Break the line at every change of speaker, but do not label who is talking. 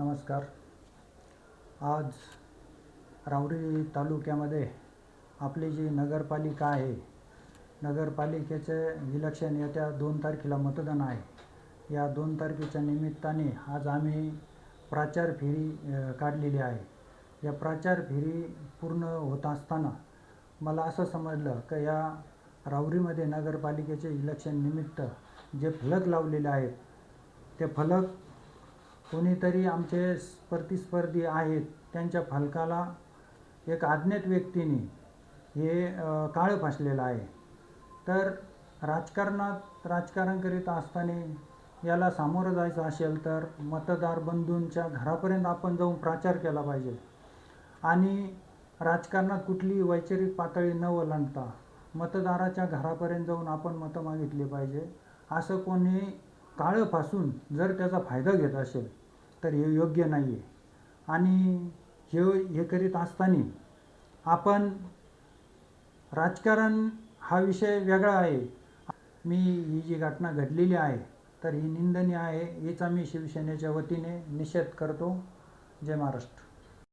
नमस्कार. आज राहुरी तालुक्यामध्ये आपली जी नगरपालिका आहे नगरपालिकेचे इलेक्शन येत्या दोन तारखेला मतदान आहे. या दोन तारखेच्या निमित्ताने आज आम्ही प्रचार फेरी काढलेली आहे. या प्रचार फेरी पूर्ण होत असताना मला असं समजलं की या राहुरीमध्ये नगरपालिकेचे इलेक्शन निमित्त जे फलक लावलेले आहेत ते फलक कोणीतरी आमचे प्रतिस्पर्धी आहेत त्यांच्या फलकाला एक अज्ञात व्यक्तीने हे काळं फासलेलं आहे. तर राजकारणात राजकारण करीत असताना याला सामोरं जायचं असेल तर मतदार बंधूंच्या घरापर्यंत आपण जाऊन प्रचार केला पाहिजे. आणि राजकारणात कुठली वैचारिक पातळी न ओलांडता मतदाराच्या घरापर्यंत जाऊन आपण मतं मागितली पाहिजे. असं कोणी काळं फासून जर त्याचा फायदा घेत असेल तर हे योग्य नाही आहे आणि हे हे करीत असताना आपण राजकारण हा विषय वेगळा आहे. मी ही जी घटना घडलेली आहे तर ही निंदनीय आहे हिचा मी शिवसेनेच्या वतीने निषेध करतो. जय महाराष्ट्र.